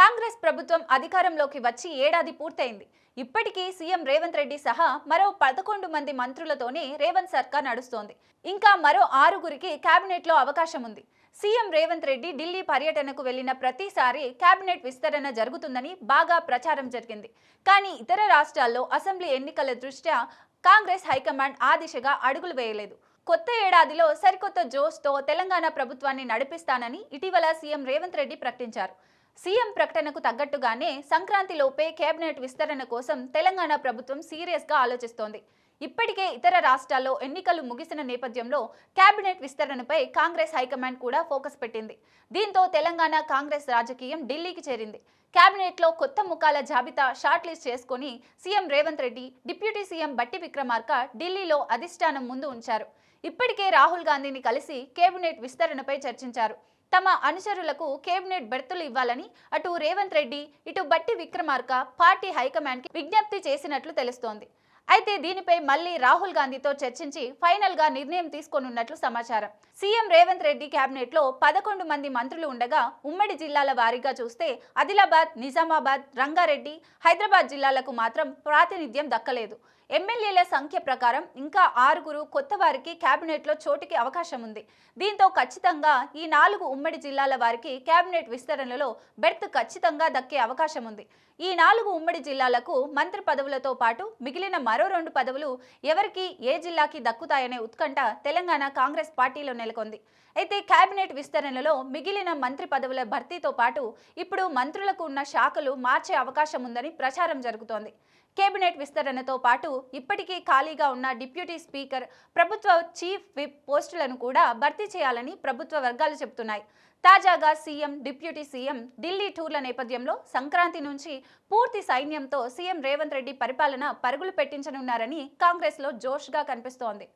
కాంగ్రెస్ ప్రభుత్వం అధికారంలోకి వచ్చి ఏడాది పూర్తయింది. ఇప్పటికీ సీఎం రేవంత్ రెడ్డి సహా మరో పదకొండు మంది మంత్రులతోనే రేవంత్ సర్కార్ నడుస్తోంది. ఇంకా మరో ఆరుగురికి కేబినెట్లో అవకాశం ఉంది. సీఎం రేవంత్ రెడ్డి ఢిల్లీ పర్యటనకు వెళ్ళిన ప్రతిసారి కేబినెట్ విస్తరణ జరుగుతుందని బాగా ప్రచారం జరిగింది. కానీ ఇతర రాష్ట్రాల్లో అసెంబ్లీ ఎన్నికల దృష్ట్యా కాంగ్రెస్ హైకమాండ్ ఆ దిశగా అడుగులు వేయలేదు. కొత్త ఏడాదిలో సరికొత్త జోష్తో తెలంగాణ ప్రభుత్వాన్ని నడిపిస్తానని ఇటీవల సీఎం రేవంత్ రెడ్డి ప్రకటించారు. సీఎం ప్రకటనకు తగ్గట్టుగానే సంక్రాంతిలోపే కేబినెట్ విస్తరణ కోసం తెలంగాణ ప్రభుత్వం సీరియస్గా ఆలోచిస్తోంది. ఇప్పటికే ఇతర రాష్ట్రాల్లో ఎన్నికలు ముగిసిన నేపథ్యంలో కేబినెట్ విస్తరణపై కాంగ్రెస్ హైకమాండ్ కూడా ఫోకస్ పెట్టింది. దీంతో తెలంగాణ కాంగ్రెస్ రాజకీయం ఢిల్లీకి చేరింది. కేబినెట్లో కొత్త ముఖాల జాబితా షార్ట్ లిస్ట్ చేసుకుని CM Revanth Reddy deputy CM Bhatti Vikramarka ఢిల్లీలో అధిష్టానం ముందు ఉంచారు. ఇప్పటికే రాహుల్ గాంధీని కలిసి కేబినెట్ విస్తరణపై చర్చించారు. తమ అనుచరులకు కేబినెట్ బెర్తులు ఇవ్వాలని అటు రేవంత్ రెడ్డి ఇటు బట్టి విక్రమార్క పార్టీ హైకమాండ్కి విజ్ఞప్తి చేసినట్లు తెలుస్తోంది. అయితే దీనిపై మళ్ళీ రాహుల్ గాంధీతో చర్చించి ఫైనల్గా నిర్ణయం తీసుకోనున్నట్లు సమాచారం. సీఎం రేవంత్ రెడ్డి కేబినెట్లో పదకొండు మంది మంత్రులు ఉండగా ఉమ్మడి జిల్లాల వారీగా చూస్తే ఆదిలాబాద్ నిజామాబాద్ రంగారెడ్డి హైదరాబాద్ జిల్లాలకు మాత్రం ప్రాతినిధ్యం దక్కలేదు. ఎమ్మెల్యేల సంఖ్య ప్రకారం ఇంకా ఆరుగురు కొత్త వారికి కేబినెట్లో చోటికి అవకాశం ఉంది. దీంతో ఖచ్చితంగా ఈ నాలుగు ఉమ్మడి జిల్లాల వారికి కేబినెట్ విస్తరణలో బెర్త్ ఖచ్చితంగా దక్కే అవకాశం ఉంది. ఈ నాలుగు ఉమ్మడి జిల్లాలకు మంత్రి పదవులతో పాటు మిగిలిన మరో రెండు పదవులు ఎవరికి ఏ జిల్లాకి దక్కుతాయనే ఉత్కంఠ తెలంగాణ కాంగ్రెస్ పార్టీలో నెలకొంది. అయితే కేబినెట్ విస్తరణలో మిగిలిన మంత్రి పదవుల భర్తీతో పాటు ఇప్పుడు మంత్రులకు ఉన్న శాఖలు మార్చే అవకాశం ఉందని ప్రచారం జరుగుతోంది. కేబినెట్ విస్తరణతో పాటు ఇప్పటికీ ఖాళీగా ఉన్న డిప్యూటీ స్పీకర్ ప్రభుత్వ చీఫ్ విప్ పోస్టులను కూడా భర్తీ చేయాలని ప్రభుత్వ వర్గాలు చెబుతున్నాయి. తాజాగా సీఎం డిప్యూటీ సీఎం ఢిల్లీ టూర్ల నేపథ్యంలో సంక్రాంతి నుంచి పూర్తి సైన్యంతో సీఎం రేవంత్ రెడ్డి పరిపాలన పరుగులు పెట్టించనున్నారని కాంగ్రెస్లో జోష్గా కనిపిస్తోంది.